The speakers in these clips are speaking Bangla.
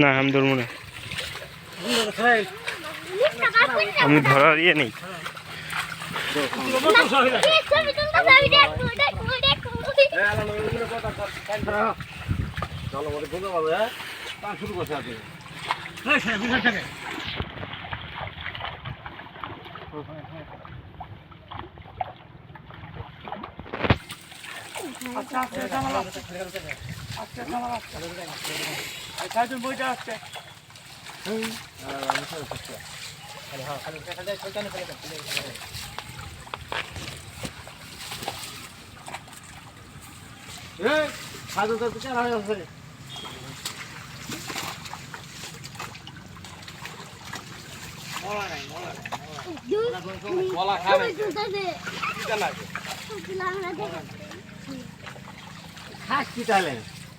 না আমি ধরবো না আমি ধরার ইয়ে নেই চলো মধ্যে ঘুরে পাবে হ্যাঁ শুরু করছে আপনি এই খাদ্য তো কেন হয়ে খাস কি তাহলে?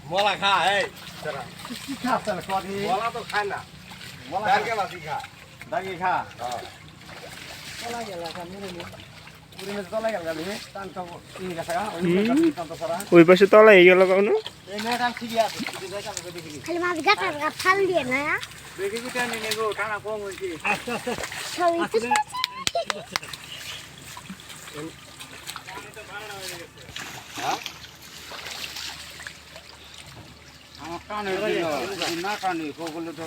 মলা খা এই কি খাস তাহলে? কদি মলা তো খায় না। মাছি খা। দাগি খা। হ্যাঁ। গেল নি। মুড়ি ওই পাশে তলা এই গেল কাউনো এই নেট আম ঠিক আছে যদি যাই কাম করে দেখি। খালি মাছ গাছ ফাল দিয়ে না দেখি কি টানি নেগো টানা কম হইছে আস্তে আস্তে। সবই তো আমার কানে না কানে কোগুলো তো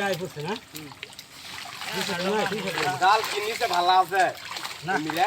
যাই পড়ছে না। জাল কি ভালো আছে? না। মিলে?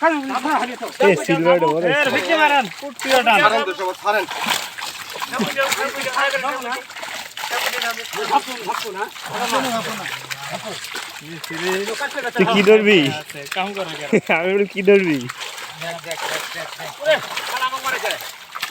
খালি বড় বড় আছে বড় বড় খাচ্ছি বড় বড়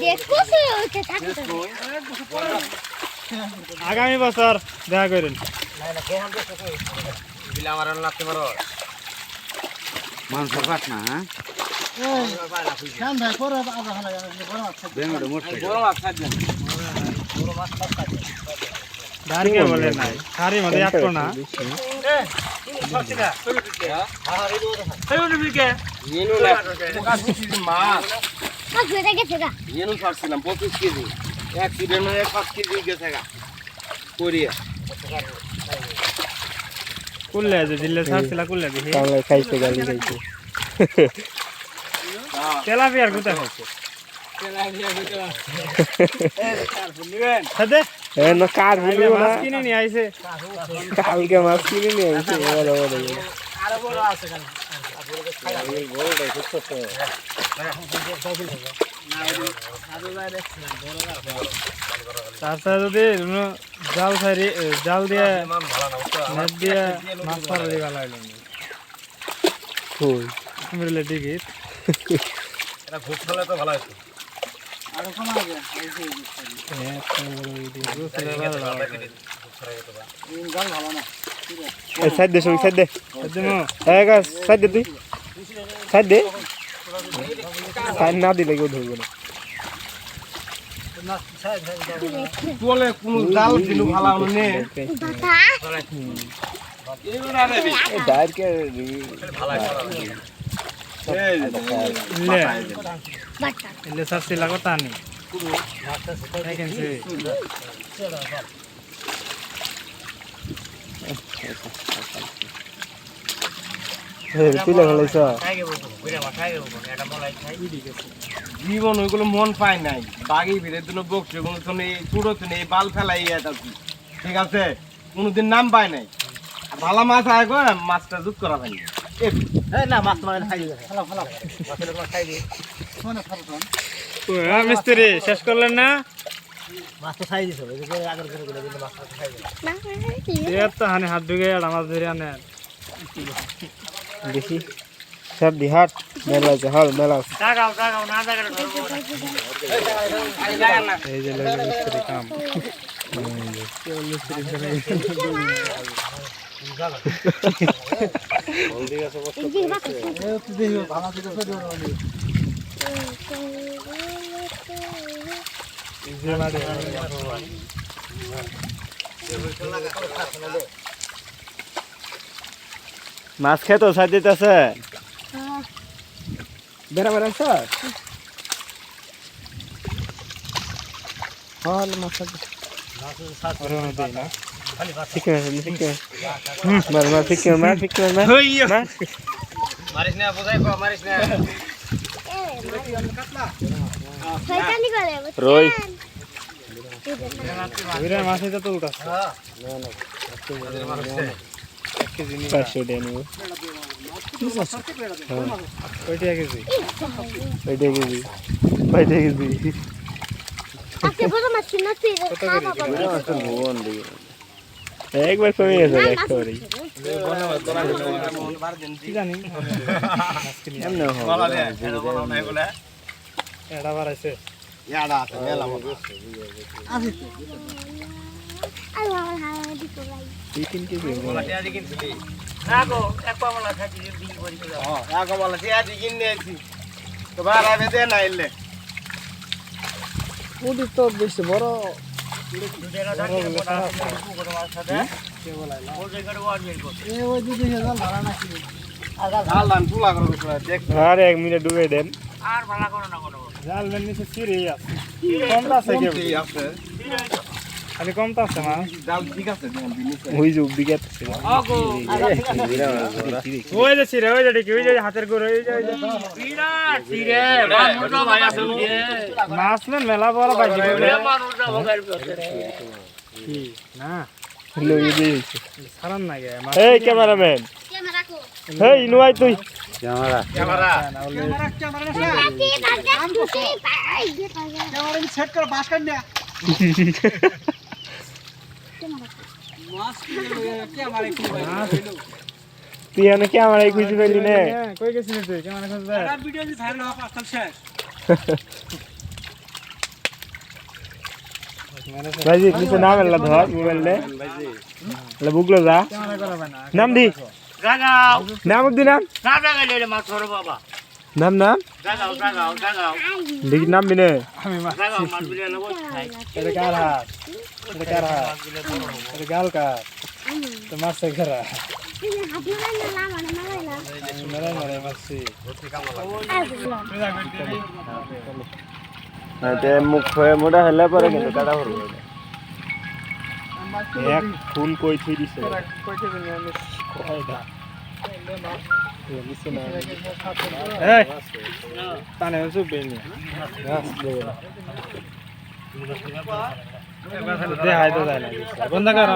দেখো সে ওকে থাকে তো আগামী বছর দেখা করেন আমার না হ্যাঁ খালা বেঙ্গড়ে মোটে বড় মাছ খাচ্ছেন দাঁড়িয়ে বলে নাই সারি মধ্যে একটো না ইয়েনু না পঁচিশ কেজি মাছ আজ বেটা গেছে গা ইয়েনু ছাড়ছিলাম পঁচিশ কেজি অ্যাক্সিডেন্ট হয়ে পাঁচ কেজি গেছে গা করিয়া কুললে যে দিল্লে ছাড়ছিল কুললে দেখি কামলা খাইছে গালি খাইছে। তেলাপিয়ার কোথা খাইছে। কালকে মাছ কিনে নিয়ে আইছে বড় বড় আছে তারপরে যদি জাল ছাড়ি জাল দিয়ে নেট দিয়ে মাছ দিয়ে ভালো হইল তুমি টিকিট এটা ঘুষ খেলে তো ভালো হতো আরও কমা হবে এই যে এই গাল ভালো না সাইড দে সবই সাইড দে। হ্যাঁ গাছ সাইড দে তুই। সাইড দে। সাইড না দিলে কেউ ধরবে না। তোলে কোনো জাল দিলু ভালো সারছি লাগতা নি জীবন ওইগুলো মন পায় নাই। বাগি ভিড়ে দিন বকছে কোনো তো নেই চুড়ো তো নেই বাল ফেলাই থাকি ঠিক আছে? কোনোদিন নাম পায় নাই। ভালো মাছ আয় মাছটা জুত করা হয়নি মিস্ত্রি শেষ করলেন না? না এর তো হানি হাত ঢুকে আর মাছ ধরে আনে দেখি সব দিহাট মেলা আছে হল মেলা আছে। টাকাও টাকাও না টাকা এই যে লোক মিস্ত্রি কাম। এই যে বাটা ভালো দিকে ফেলে দেবো এই যে মাঠে মাছ খেতো সাইড দিতেছে। বেড়া বেড়া স্যার হল মাছ ঠিক আছে ঠিক আছে। হুম মার মার ঠিক আছে মার ঠিক আছে মার মার মারিস না বোঝাই কো মারিস না। শয়তানি করে রই। ওইরা মাছ এটা তো উঠাচ্ছে পাঁচশো টাকা নেব কয়টা কেজি? কয়টা কেজি কত করে একবার কমে গেছে না, মাছ একেবারে উঠছে। কি জানি আজকে নিয়ে বলা দে এটা বলা নাই বলে এটা বাড়াইছে। ইয়াডা আছে মেলা মতো। আল্লাহ হাওয়া দিতে ভাই। দুই তিন কেজি বলা টিয়া দি কিনছিলি? রাখো এক পামলা খাচ্ছি বিল করি। এক বলা টিয়া দি কিনে আছি তো ভাড়া দে না ইল্লে পুটি তো বেশি বড় আর এক মিনিট ডুবে দেন। আর ভালো করো না কোনো। জাল মেন নিচে সিরে আছে। কমটা আছে? খালি কমটা আছে মা? ডাল ঠিক আছে ওই যে উদ্দিকে আছে আগো। ওই যে সিরে ওই যে দেখি ওই যে হাতের গোড় ওই যে মাছ মেন মেলা বড় বাজি না? সারান না গে এই ক্যামেরাম্যান। ক্যামেরা কো। হেই নুয়াই তুই। ক্যামেরা। ক্যামেরা। সেট করে বাস না মাছ ক্যামেরা কি তুই এনে ক্যামেরা খুঁজে পেলি নে? কই গেছিস তুই ক্যামেরা খুঁজতে আর ভিডিও দি ভাইরাল হওয়া পাঁচটা শেষ ভাইজি নিচে নাম এলা ধর মোবাইল নে এলা বুকলো যা। নাম দি। জাগাও নাম দি নাম। না জাগাইলে মাছ ধরো বাবা। নাম নাম? দেখি নাম খাই। এটা কার হাত? এটা কার হাত? এটা গাল কার? তো মাছ ঘরা তুই হাতি না না মানে মারাই না মেরে মেরে মাছি আর বললাম তে মুখ হয়ে মোটা হলে পরে কিন্তু কাটা হলো এক ফুল কই থই দিছে। কয়টা এই তানে গাছ দেবে না দে হাই তো যায় না বন্ধ কর